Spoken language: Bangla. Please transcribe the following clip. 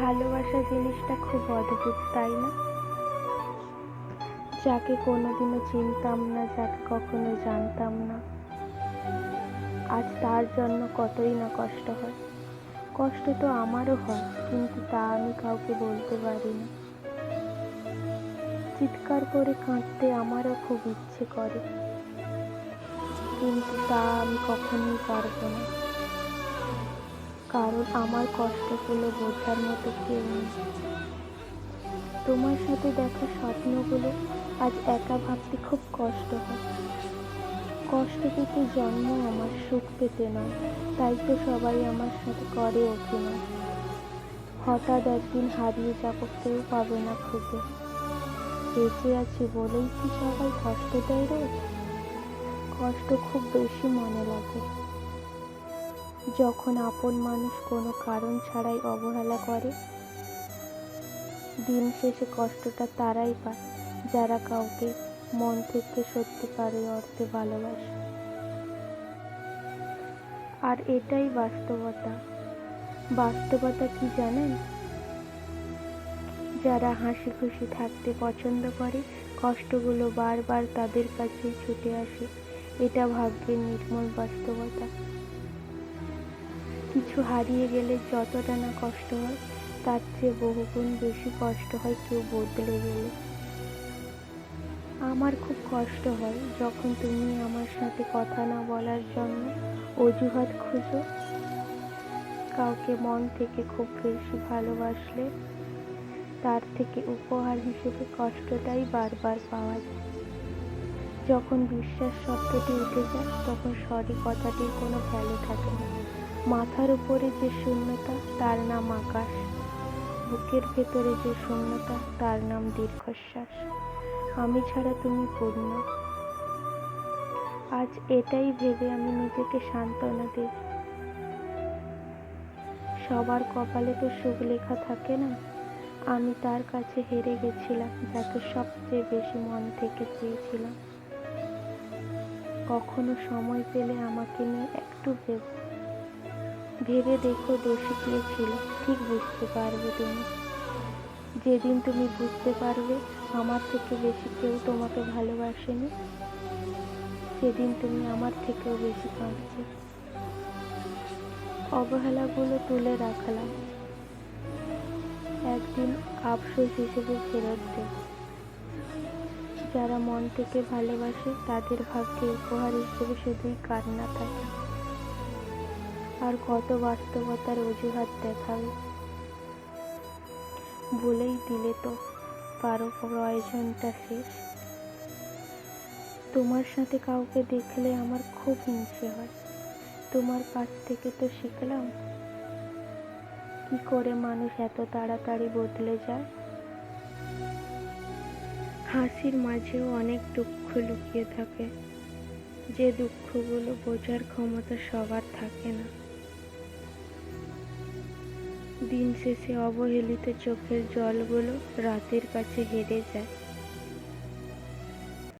ভালোবাসা জিনিসটা খুব অদ্ভুত, তাই না? যাকে কোনোদিনও চিনতাম না, যাকে কখনো জানতাম না। আজ তার জন্য কতই না কষ্ট হয়। কষ্ট তো আমারও হয়, কিন্তু তা আমি কাউকে বলতে পারি না। চিৎকার করে কাঁদতে আমারও খুব ইচ্ছে করে, কিন্তু তা আমি কখনোই পারব না। কারণ আমার কষ্টগুলো বোঝার মতো কেউ নেই। তোমার সাথে দেখা স্বপ্নগুলো আজ একা ভাবতে খুব কষ্ট হয়। কষ্ট পেতে জন্ম আমার সুখ পেতে নয়, তাই তো সবাই আমার সাথে করে অভিনয়। হঠাৎ একদিন হারিয়ে যাব কেউ পাবে না খুঁজে। বেঁচে আছি বলেই কি সবাই কষ্ট দেয় রোজ কষ্ট খুব বেশি মনে লাগে। যখন আপন মানুষ কোনো কারণ ছাড়াই অবহেলা করে, দিন শেষে কষ্টটা তারাই পায়, যারা কাউকে মন থেকে সত্যিকারের অর্থে ভালোবাসে। আর এটাই বাস্তবতা। বাস্তবতা কি জানেন? যারা হাসি খুশি থাকতে পছন্দ করে, কষ্টগুলো বারবার তাদের কাছেই ছুটে আসে। এটা ভাগ্যের নির্মল বাস্তবতা। কিছু হারিয়ে গেলে যতটা না কষ্ট হয়, তার চেয়ে বহুগুণ বেশি কষ্ট হয় কেউ বদলে গেলে। আমার খুব কষ্ট হয় যখন তুমি আমার সাথে কথা না বলার জন্য অজুহাত খুঁজো। কাউকে মন থেকে খুব বেশি ভালোবাসলে তার থেকে উপহার হিসেবে কষ্টটাই বারবার পাওয়া যায়। যখন বিশ্বাস শব্দটি উঠে যায়, তখন সরি কথাটির কোনো ভ্যালু থাকে না। মাথার উপরে যে শূন্যতা, তার নাম আকাশ। বুকের ভেতরে যে শূন্যতা, তার নাম দীর্ঘশ্বাস। আমি ছাড়া তুমি পূর্ণ। আজ এটাই ভেবে আমি নিজেকে সান্ত্বনা দিই। সবার কপালে তো সুখ লেখা থাকে না। আমি তার কাছে হেরে গেছিলাম, যাকে সবচেয়ে বেশি মন থেকে চেয়েছিলাম। কখনো সময় পেলে আমাকে নিয়ে একটু ভেবো ভেবে দেখো দোষী কে ছিল। ঠিক বুঝতে পারবে তুমি। যেদিন তুমি বুঝতে পারবে, আমার থেকে বেশি কেউ তোমাকে ভালোবাসেনি। সেদিন তুমি আমার থেকেও বেশি কাঁদছে। অবহেলাগুলো তুলে রাখলাম। একদিন আফসোস হিসেবে ফেরত দেব যারা মন থেকে ভালোবাসে, তাদের ভাগ্যে উপহার হিসেবে শুধুই কান্না থাকে। আর কত বাস্তবতার অজুহাত দেখাবে। বলেই দিলে তো পারো প্রয়োজনটা শেষ। তোমার সাথে কাউকে দেখলে আমার খুব হিংসে হয়। তোমার কাছ থেকে তো শিখলাম। কি করে মানুষ এত তাড়াতাড়ি বদলে যায়? হাসির মাঝেও অনেক দুঃখ লুকিয়ে থাকে। যে দুঃখগুলো বোঝার ক্ষমতা সবার থাকে না। দিন শেষে অবহেলিত চোখের জলগুলো রাতের কাছে হেরে যায়।